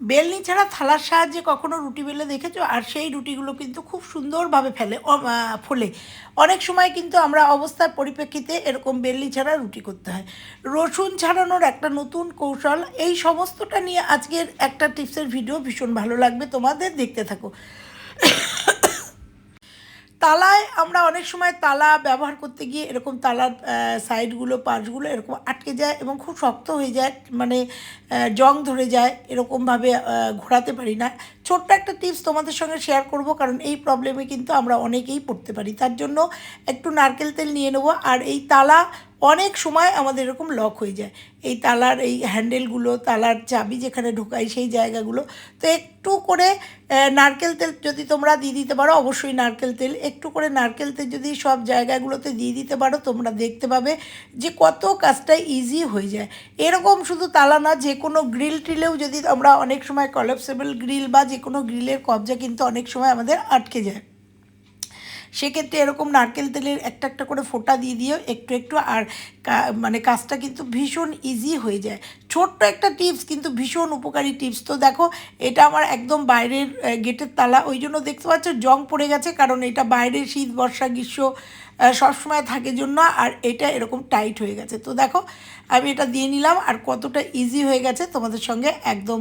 বেলনি ছাড়া থালার সাহায্যে কখনো রুটি বেলে দেখেছ? আর সেই রুটিগুলো কিন্তু খুব সুন্দরভাবে ফেলে ফোলে। অনেক সময় কিন্তু আমরা অবস্থার পরিপ্রেক্ষিতে এরকম বেলনি ছাড়া রুটি করতে হয়। রসুন ছাড়ানোর একটা নতুন কৌশল, এই সমস্তটা নিয়ে আজকের একটা টিপসের ভিডিও ভীষণ ভালো লাগবে। তোমাদের দেখতে থাকো। তালায় আমরা অনেক সময় তালা ব্যবহার করতে গিয়ে এরকম তালার সাইডগুলো পাশগুলো এরকম আটকে যায় এবং খুব শক্ত হয়ে যায় মানে জং ধরে যায়, এরকমভাবে ঘোরাতে পারি না। ছোট্ট একটা টিপস তোমাদের সঙ্গে শেয়ার করব, কারণ এই প্রবলেমে কিন্তু আমরা অনেকেই পড়তে পারি। তার জন্য একটু নারকেল তেল নিয়ে নেব, আর এই তালা অনেক সময় আমাদের এরকম লক হয়ে যায়। এই তালার, এই হ্যান্ডেলগুলো তালার চাবি যেখানে ঢোকাই সেই জায়গাগুলো। তো একটু করে নারকেল তেল যদি তোমরা দিয়ে দিতে পারো, অবশ্যই নারকেল তেল। একটু করে নারকেল তেল যদি সব জায়গাগুলোতে দিয়ে দিতে পারো, তোমরা দেখতে পাবে যে কত কাজটা ইজি হয়ে যায়। এরকম শুধু তালা না, যে কোনো গ্রিল টিলেও যদি আমরা অনেক সময় কলাপসেবল গ্রিল বা যে কোনো গ্রিলের কবজা কিন্তু অনেক সময় আমাদের আটকে যায়। সেক্ষেত্রে এরকম নারকেল তেলের একটা একটা করে ফোঁটা দিয়ে দিও একটু একটু, আর মানে কাজটা কিন্তু ভীষণ ইজি হয়ে যায়। ছোট্ট একটা টিপস কিন্তু ভীষণ উপকারী টিপস তো দেখো, এটা আমার একদম বাইরের গেটের তালা, ওই জন্য দেখতে পাচ্ছ জং পড়ে গেছে, কারণ এটা বাইরে শীত, বর্ষা, গ্রীষ্ম সবসময় থাকে জন্য আর এটা এরকম টাইট হয়ে গেছে। তো দেখো, আমি এটা দিয়ে নিলাম আর কতটা ইজি হয়ে গেছে তোমাদের সঙ্গে একদম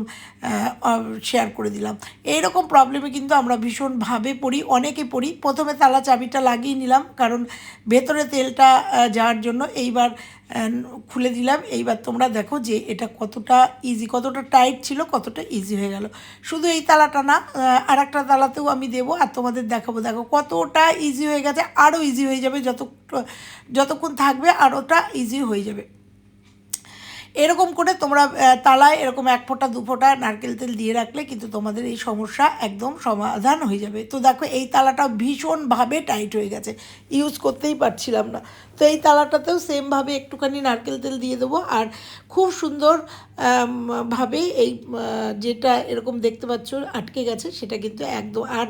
শেয়ার করে দিলাম। এই রকম প্রবলেমে কিন্তু আমরা ভীষণভাবে পড়ি, অনেকে পড়ি। প্রথমে তালা চাবিটা লাগিয়ে নিলাম কারণ ভেতরে তেলটা যাওয়ার জন্য এইবার খুলে দিলাম। এইবার তোমরা দেখো যে এটা কতটা ইজি কতটা টাইট ছিল, কতটা ইজি হয়ে গেল। শুধু এই তালাটা না আর একটা তালাতেও আমি দেবো আর তোমাদের দেখাবো। দেখো কতটা ইজি হয়ে গেছে আরও ইজি হয়ে যাবে যত, যতক্ষণ থাকবে, আরোটা ইজি হয়ে যাবে। এরকম করে তোমরা তালায় এরকম এক ফোঁটা, দু ফোঁটা নারকেল তেল দিয়ে রাখলে কিন্তু তোমাদের এই সমস্যা একদম সমাধান হয়ে যাবে। তো দেখো এই তালাটা ভীষণভাবে টাইট হয়ে গেছে। ইউজ করতেই পারছিলাম না। তো এই তালাটাতেও সেমভাবে একটুখানি নারকেল তেল দিয়ে দেবো। আর খুব সুন্দর ভাবে এই যেটা এরকম দেখতে পাচ্ছ আটকে গেছে, সেটা কিন্তু একদম, আর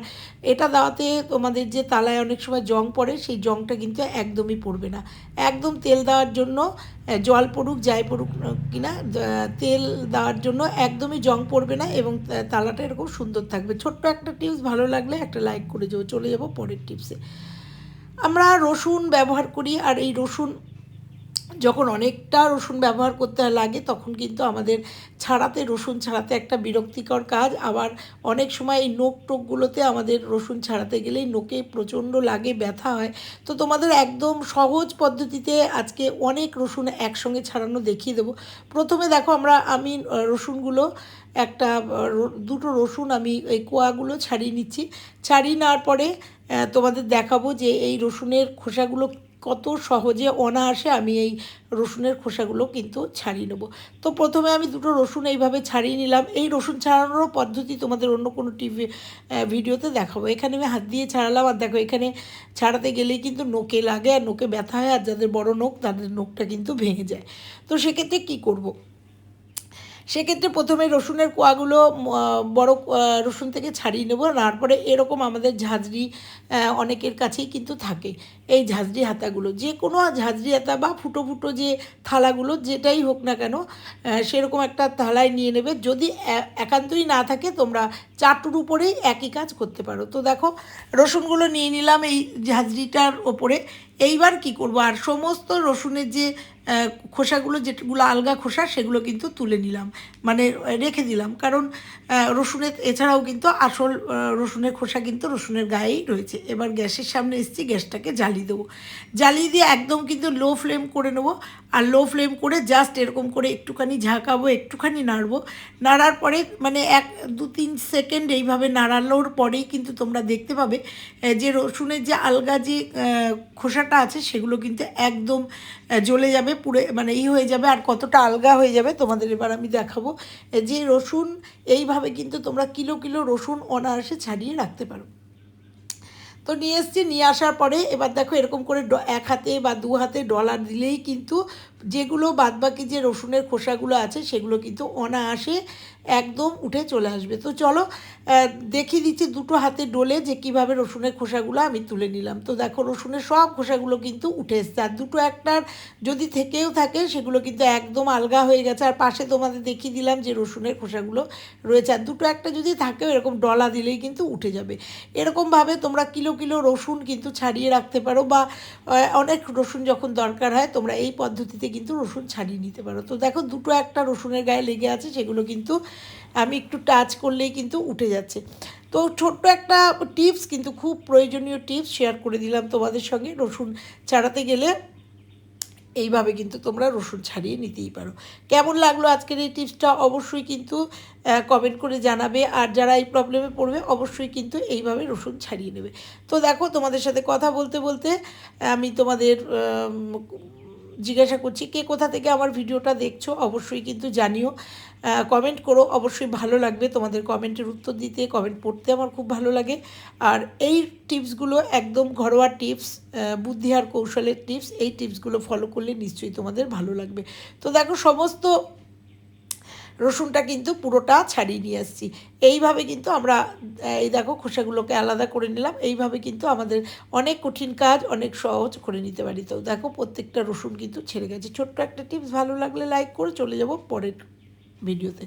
এটা দেওয়াতে তোমাদের যে তালায় অনেক সময় জং পড়ে, সেই জংটা কিন্তু একদমই পড়বে না। একদম তেল দেওয়ার জন্য জল পড়ুক, যাই পড়ুক কিনা তেল দেওয়ার জন্য একদমই জং পড়বে না এবং তালাটা এরকম সুন্দর থাকবে। ছোট্ট একটা টিপস ভালো লাগলে একটা লাইক করে যাব চলে যাব পরের টিপসে আমরা রসুন ব্যবহার করি আর এই রসুন যখন অনেকটা রসুন ব্যবহার করতে লাগে তখন কিন্তু আমাদের ছাড়াতে, রসুন ছাড়াতে একটা বিরক্তিকর কাজ। আবার অনেক সময় এই নোক টোকগুলোতে আমাদের রসুন ছাড়াতে গেলেই নোকে প্রচণ্ড লাগে, ব্যথা হয়। তো তোমাদের একদম সহজ পদ্ধতিতে আজকে অনেক রসুন একসঙ্গে ছাড়ানো দেখিয়ে দেবো। প্রথমে দেখো আমরা, আমি রসুনগুলো একটা দুটো রসুন আমি এই কোয়াগুলো ছাড়িয়ে নিচ্ছি। ছাড়িয়ে নেওয়ার পরে তোমাদের দেখাবো যে এই রসুনের খোসাগুলো কত সহজে অনায়াসে আমি এই রসুনের খোসাগুলো কিন্তু ছাড়িয়ে নেব। তো প্রথমে আমি দুটো রসুন এইভাবে ছাড়িয়ে নিলাম। এই রসুন ছাড়ানোরও পদ্ধতি তোমাদের অন্য কোনো টিভি ভিডিওতে দেখাবো। এখানে আমি হাত দিয়ে ছাড়ালাম আর দেখো এখানে ছাড়াতে গেলেই কিন্তু নোকে লাগে আর নোকে ব্যথা হয় আর যাদের বড় নোক তাদের নোকটা কিন্তু ভেঙে যায়। তো সেক্ষেত্রে কী করব। সেক্ষেত্রে প্রথমে রসুনের কোয়াগুলো বড় রসুন থেকে ছাড়িয়ে নেব। তারপরে এরকম আমাদের ঝাঁঝরি অনেকের কাছেই কিন্তু থাকে এই ঝাঁঝরি হাতাগুলো। যে কোনো ঝাঁঝরি হাতা বা ফুটো ফুটো যে থালাগুলো, যেটাই হোক না কেন সেরকম একটা থালায় নিয়ে নেবে। যদি একান্তই না থাকে, তোমরা চাটুর উপরেই একই কাজ করতে পারো। তো দেখো, রসুনগুলো নিয়ে নিলাম এই ঝাঁঝরিটার ওপরে। এইবার কি করব? আর সমস্ত রসুনের যে খোসাগুলো যেগুলো আলগা খোসা সেগুলো কিন্তু তুলে নিলাম। মানে রেখে দিলাম। কারণ রসুনের এছাড়াও কিন্তু আসল রসুনের খোসা কিন্তু রসুনের গায়েই রয়েছে। এবার গ্যাসের সামনে এসেছি গ্যাসটাকে জ্বালিয়ে দেবো। জ্বালিয়ে দিয়ে একদম কিন্তু লো ফ্লেম করে নেব। আর লো ফ্লেম করে জাস্ট এরকম করে একটুখানি ঝাঁকাবো একটুখানি নাড়বো। নাড়ার পরে মানে এক দু তিন সেকেন্ড এইভাবে নাড়ানোর পরেই কিন্তু তোমরা দেখতে পাবে যে রসুনের যে আলগা যে আহ, খোসাটা আছে, সেগুলো কিন্তু একদম জ্বলে যাবে পুরে মানে ই হয়ে যাবে আর কতটা আলগা হয়ে যাবে তোমাদের এবার আমি দেখাবো। যে রসুন, এইভাবে কিন্তু তোমরা কিলো কিলো রসুন অনায়াসে ছাড়িয়ে রাখতে পারো। তো নিয়ে এসছি, নিয়ে আসার পরে এবার দেখো এরকম করে এক হাতে বা দু হাতে ডলার দিলেই কিন্তু যেগুলো বাদবাকি যে রসুনের খোসাগুলো আছে, সেগুলো কিন্তু অনায়াসে একদম উঠে চলে আসবে। তো চলো দেখিয়ে দিচ্ছি দুটো হাতে ডোলে যে কীভাবে রসুনের খোসাগুলো আমি তুলে নিলাম। তো দেখো, রসুনের সব খোসাগুলো কিন্তু উঠে এসছে। আর দুটো একটার যদি থেকেও থাকে, সেগুলো কিন্তু একদম আলগা হয়ে গেছে। আর পাশে তোমাদের দেখিয়ে দিলাম যে রসুনের খোসাগুলো রয়েছে। আর দুটো একটা যদি থাকেও এরকম ডলা দিলেই কিন্তু উঠে যাবে। এরকমভাবে তোমরা কিলো কিলো রসুন কিন্তু ছাড়িয়ে রাখতে পারো বা অনেক রসুন যখন দরকার হয়, তোমরা এই পদ্ধতিতে কিন্তু রসুন ছাড়িয়ে নিতে পারো। তো দেখো, দুটো একটা রসুনের গায়ে লেগে আছে, সেগুলো কিন্তু আমি একটু টাচ করলেই কিন্তু উঠে যাচ্ছে। তো ছোট্ট একটা টিপস কিন্তু খুব প্রয়োজনীয় টিপস শেয়ার করে দিলাম তোমাদের সঙ্গে। রসুন ছাড়াতে গেলে এইভাবে কিন্তু তোমরা রসুন ছাড়িয়ে নিতেই পারো। কেমন লাগল আজকের এই টিপসটা অবশ্যই কিন্তু কমেন্ট করে জানাবে। আর যারা এই প্রবলেমে পড়বে, অবশ্যই কিন্তু এইভাবে রসুন ছাড়িয়ে নেবে। তো দেখো তোমাদের সাথে কথা বলতে বলতে আমি তোমাদের জিজ্ঞাসা করছি, কে কোথা থেকে আমার ভিডিওটা দেখছ? অবশ্যই কিন্তু জানিও। কমেন্ট করো, অবশ্যই ভালো লাগবে তোমাদের কমেন্টের উত্তর দিতে কমেন্ট পড়তে আমার খুব ভালো লাগে। আর এই টিপসগুলো একদম ঘরোয়া টিপস বুদ্ধি আর কৌশলের টিপস এই টিপসগুলো ফলো করলে নিশ্চয়ই তোমাদের ভালো লাগবে। তো দেখো, সমস্ত রসুনটা কিন্তু পুরোটা ছাড়িয়ে নিয়ে আসছি। এইভাবে কিন্তু আমরা, এই দেখো খোসাগুলোকে আলাদা করে নিলাম। এইভাবে কিন্তু আমাদের অনেক কঠিন কাজ, অনেক সহজ করে নিতে পারি। তো দেখো প্রত্যেকটা রসুন কিন্তু ছেড়ে গেছে। ছোট্ট একটা টিপস, ভালো লাগলে লাইক করে চলে যাব পরের ভিডিওতে।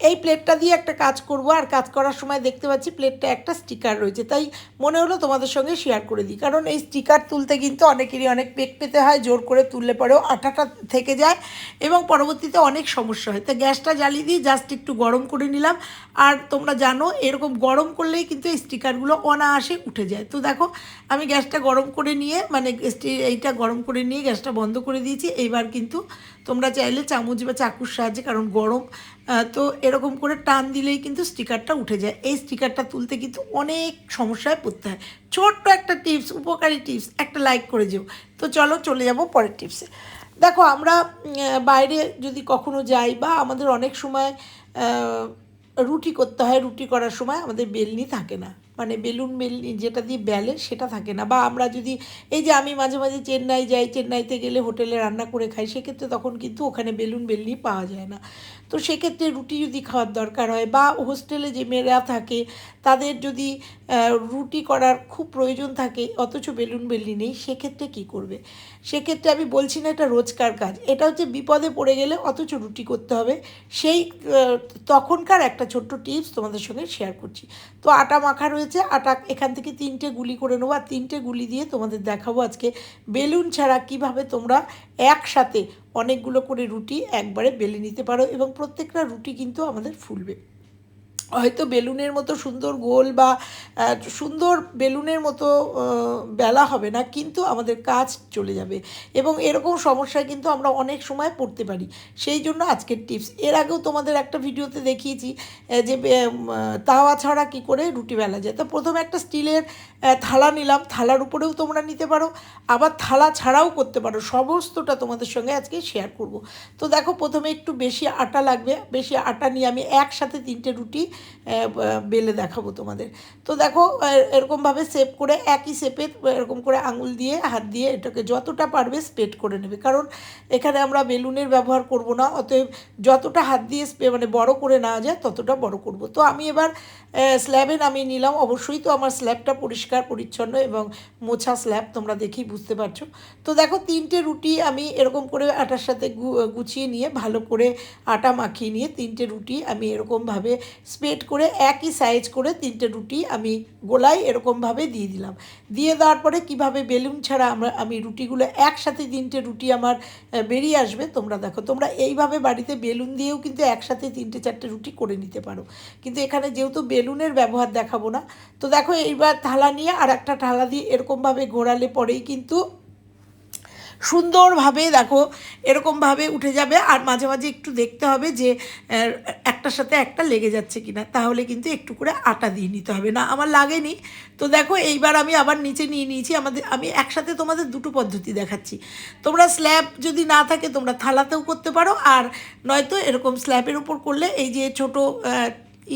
এই প্লেটটা দিয়ে একটা কাজ করব, আর কাজ করার সময় দেখতে পাচ্ছি প্লেটটা একটা স্টিকার রয়েছে। তাই মনে হলো তোমাদের সঙ্গে শেয়ার করে দিই। কারণ এই স্টিকার তুলতে কিন্তু অনেকেরই অনেক পেক পেতে হয়, জোর করে তুললে পরেও আটাটা থেকে যায় এবং পরবর্তীতে অনেক সমস্যা হয়। তো গ্যাসটা জ্বালিয়ে দিয়ে জাস্ট একটু গরম করে নিলাম। আর তোমরা জানো, এরকম গরম করলেই কিন্তু এই স্টিকারগুলো অনায়াসে উঠে যায়। তো দেখো, আমি গ্যাসটা গরম করে নিয়ে মানে এইটা গরম করে নিয়ে গ্যাসটা বন্ধ করে দিয়েছি। এইবার কিন্তু তোমরা চাইলে চামচ বা চাকুর সাহায্যে, কারণ গরম তো এরকম করে টান দিলেই কিন্তু স্টিকারটা উঠে যায়। এই স্টিকারটা তুলতে কিন্তু অনেক সমস্যায় পড়তে হয়। ছোট্ট একটা টিপস, উপকারী টিপস, একটা লাইক করে যেও তো চলো চলে যাব পরের টিপসে। দেখো, আমরা বাইরে যদি কখনো যাই বা আমাদের অনেক সময় রুটি করতে হয়, রুটি করার সময় আমাদের বেলনি থাকে না। মানে বেলুন বেলনি যেটা দিয়ে বেলে সেটা থাকে না। বা আমরা যদি, এই যে আমি মাঝে মাঝে চেন্নাই যাই, চেন্নাইতে গেলে হোটেলে রান্না করে খাই, সেক্ষেত্রে তখন কিন্তু ওখানে বেলুন বেলনি পাওয়া যায় না। তো সেক্ষেত্রে রুটি যদি খাওয়ার দরকার হয়, বা হোস্টেলে যে মেয়েরা থাকে, তাদের যদি রুটি করার খুব প্রয়োজন থাকে, অথচ বেলুন বেলনি নেই, সেক্ষেত্রে কি করবে? সেক্ষেত্রে আমি বলছি না এটা রোজকার কাজ, এটা হচ্ছে বিপদে পড়ে গেলে অথচ রুটি করতে হবে। সেই তখনকার একটা ছোট্ট টিপস তোমাদের সঙ্গে শেয়ার করছি। তো আটা মাখা রয়েছে আটা এখান থেকে তিনটে গুলি করে নেব। আর তিনটে গুলি দিয়ে তোমাদের দেখাবো আজকে বেলুন ছাড়া কীভাবে তোমরা একসাথে অনেকগুলো করে রুটি একবারে বেলে নিতে পারো এবং প্রত্যেকটা রুটি কিন্তু আমাদের ফুলবে। হয়তো বেলুনের মতো সুন্দর গোল বা সুন্দর বেলুনের মতো বেলা হবে না, কিন্তু আমাদের কাজ চলে যাবে। এবং এরকম সমস্যায় কিন্তু আমরা অনেক সময় পড়তে পারি। সেই জন্য আজকের টিপস। এর আগেও তোমাদের একটা ভিডিওতে দেখিয়েছি যে তাওয়া ছাড়া কী করে রুটি বেলা যায়। তো প্রথমে একটা স্টিলের থালা নিলাম। থালার উপরেও তোমরা নিতে পারো। আবার থালা ছাড়াও করতে পারো। সমস্তটা তোমাদের সঙ্গে আজকে শেয়ার করব। তো দেখো, প্রথমে একটু বেশি আটা লাগবে। বেশি আটা নিয়ে আমি একসাথে তিনটে রুটি বেলে দেখাবো তোমাদের। তো দেখো এরকমভাবে সেপ করে, একই শেপে এরকম করে আঙুল দিয়ে, হাত দিয়ে এটাকে যতটা পারবে স্প্রেড করে নেবে। কারণ এখানে আমরা বেলুনের ব্যবহার করব না, অতএব যতটা হাত দিয়ে মানে বড় করে নেওয়া যায়, ততটা বড় করব। তো আমি এবার স্ল্যাবে নামিয়ে নিলাম। অবশ্যই তো আমার স্ল্যাবটা পরিষ্কার, পরিচ্ছন্ন এবং মোছা স্ল্যাব তোমরা দেখেই বুঝতে পারছ। তো দেখো, তিনটে রুটি আমি এরকম করে আটার সাথে গুছিয়ে নিয়ে, ভালো করে আটা মাখিয়ে নিয়ে তিনটে রুটি আমি এরকমভাবে স্প্রেড করে একই সাইজ করে তিনটে রুটি আমি গোলায় এরকমভাবে দিয়ে দিলাম। দিয়ে দেওয়ার পরে কীভাবে বেলুন ছাড়া আমরা, আমি রুটিগুলো একসাথে তিনটে রুটি আমার বেরিয়ে আসবে, তোমরা দেখো। তোমরা এইভাবে বাড়িতে বেলুন দিয়েও কিন্তু একসাথে তিনটে চারটে রুটি করে নিতে পারো। কিন্তু এখানে যেহেতু বেলুনের ব্যবহার দেখাবো না, তো দেখো এইবার থালা নিয়ে আর একটা থালা দিয়ে এরকমভাবে ঘোরালে পরেই কিন্তু সুন্দরভাবে দেখো এরকমভাবে উঠে যাবে। আর মাঝে মাঝে একটু দেখতে হবে যে একটার সাথে একটা লেগে যাচ্ছে কিনা, তাহলে কিন্তু একটু করে আটা দিয়ে নিতে হবে। না, আমার লাগেনি। তো দেখো, এইবার আমি আবার নিচে নিয়ে নিয়েছি আমাদের, আমি একসাথে তোমাদের দুটো পদ্ধতি দেখাচ্ছি। তোমরা স্ল্যাব যদি না থাকে, তোমরা থালাতেও করতে পারো, আর নয়তো এরকম স্ল্যাবের উপর করলে, এই যে ছোটো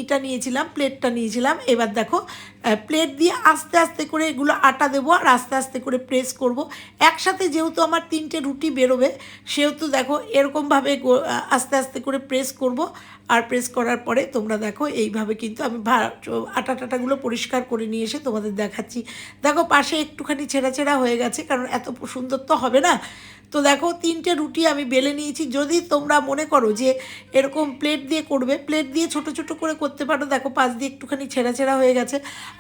ইটা নিয়েছিলাম প্লেটটা নিয়েছিলাম। এবার দেখো প্লেট দিয়ে আস্তে আস্তে করে এগুলো আটা দেবো আর আস্তে আস্তে করে প্রেস করব। একসাথে যেহেতু আমার তিনটে রুটি বেরোবে, সেহেতু দেখো এরকমভাবে আস্তে আস্তে করে প্রেস করব। আর প্রেস করার পরে তোমরা দেখো, এইভাবে কিন্তু আমি আটা টাটাগুলো পরিষ্কার করে নিয়ে এসে তোমাদের দেখাচ্ছি। দেখো, পাশে একটুখানি ছেঁড়া ছেঁড়া হয়ে গেছে, কারণ এত সুন্দর তো হবে না। তো দেখো তিনটে রুটি আমি বেলে নিয়েছি। যদি তোমরা মনে করো যে এরকম প্লেট দিয়ে করবে প্লেট দিয়ে ছোট ছোট করে করতে পারো। দেখো পাশ দিয়ে একটুখানি ছেঁড়া ছেঁড়া হয়ে গেছে।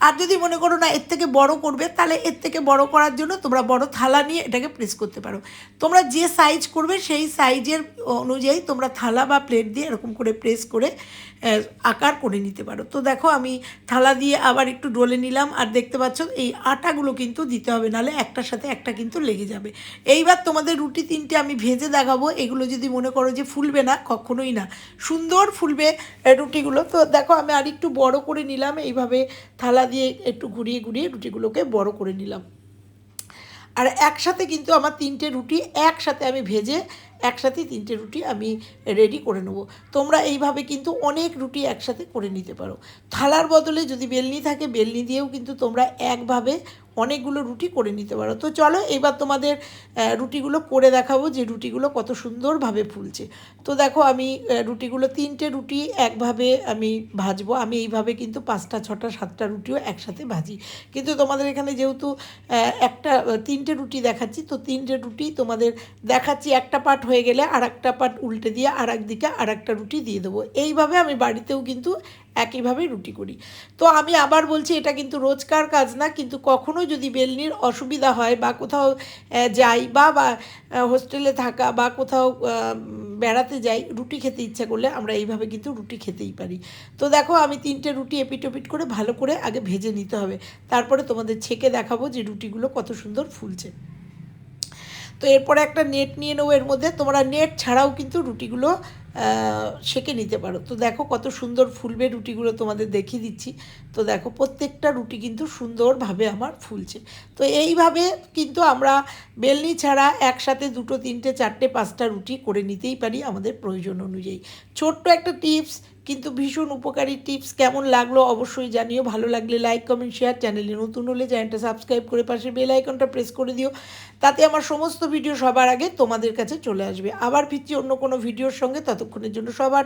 আর যদি মনে করো না এর থেকে বড় করবে, তাহলে এর থেকে বড় করার জন্য তোমরা বড় থালা নিয়ে এটাকে প্রেস করতে পারো। তোমরা যে সাইজ করবে, সেই সাইজের অনুযায়ী তোমরা থালা বা প্লেট দিয়ে এরকম করে প্রেস করে আকার করে নিতে পারো। তো দেখো আমি থালা দিয়ে আবার একটু ডলে নিলাম। আর দেখতে পাচ্ছ এই আটাগুলো কিন্তু দিতে হবে, নাহলে একটার সাথে একটা কিন্তু লেগে যাবে। এইবার তোমাদের রুটি তিনটে আমি ভেজে দেখাবো। এগুলো যদি মনে করো যে ফুলবে না, কখনোই না। সুন্দর ফুলবে রুটিগুলো। তো দেখো, আমি আর একটু বড় করে নিলাম। এইভাবে থালা দিয়ে একটু ঘুরিয়ে ঘুরিয়ে রুটিগুলোকে বড় করে নিলাম। আর একসাথে কিন্তু আমার তিনটে রুটি একসাথে আমি ভেজে একসাথে তিনটে রুটি আমি রেডি করে নেব। তোমরা এইভাবে কিন্তু অনেক রুটি একসাথে করে নিতে পারো। থালার বদলে যদি বেলনি থাকে, বেলনি দিয়েও কিন্তু তোমরা একভাবে অনেকগুলো রুটি করে নিতে পারো। তো চলো এবার তোমাদের রুটিগুলো করে দেখাবো যে রুটিগুলো কত সুন্দরভাবে ফুলছে। তো দেখো আমি রুটিগুলো তিনটে রুটি একভাবে আমি ভাজবো। আমি এইভাবে কিন্তু পাঁচটা, ছটা, সাতটা রুটিও একসাথে ভাজি। কিন্তু তোমাদের এখানে যেহেতু একটা তিনটে রুটি দেখাচ্ছি, তো তিনটে রুটি তোমাদের দেখাচ্ছি। একটা পার্ট হয়ে গেলে আর একটা পার্ট উল্টে দিয়ে আর একদিকে আর একটা রুটি দিয়ে দেবো। এইভাবে আমি বাড়িতেও কিন্তু একইভাবে রুটি করি। তো আমি আবার বলছি, এটা কিন্তু রোজকার কাজ না, কিন্তু কখনো যদি বেলনির অসুবিধা হয় বা কোথাও যাই বা বা হোস্টেলে থাকা বা কোথাও বেড়াতে যাই, রুটি খেতে ইচ্ছা করলে আমরা এইভাবে কিন্তু রুটি খেতেই পারি। তো দেখো, আমি তিনটে রুটি এপিট ওপিট করে ভালো করে আগে ভেজে নিতে হবে। তারপরে তোমাদের ছেঁকে দেখাবো যে রুটিগুলো কত সুন্দর ফুলছে। তো এরপরে একটা নেট নিয়ে নেব এর মধ্যে। তোমরা নেট ছাড়াও কিন্তু রুটিগুলো সেঁকে নিতে পারো? তো দেখো কত সুন্দর ফুলবে রুটিগুলো তোমাদের দেখিয়ে দিচ্ছি। তো দেখো প্রত্যেকটা রুটি কিন্তু সুন্দরভাবে আমার ফুলছে। তো এইভাবে কিন্তু আমরা বেলনি ছাড়া একসাথে দুটো, তিনটে, চারটে, পাঁচটা রুটি করে নিতেই পারি আমাদের প্রয়োজন অনুযায়ী। ছোট্ট একটা টিপস কিন্তু ভীষণ উপকারী টিপস কেমন লাগল অবশ্যই জানিও। ভালো লাগলে লাইক কমেন্ট শেয়ার চ্যানেলে নতুন হলে চ্যানেলটা সাবস্ক্রাইব করে পাশে বেল আইকনটা প্রেস করে দিও। তাতে আমার সমস্ত ভিডিও সবার আগে তোমাদের কাছে চলে আসবে। আবার ফিরছি অন্য কোনো ভিডিওর সঙ্গে। ততক্ষণের জন্য সবার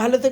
ভালো থেকে।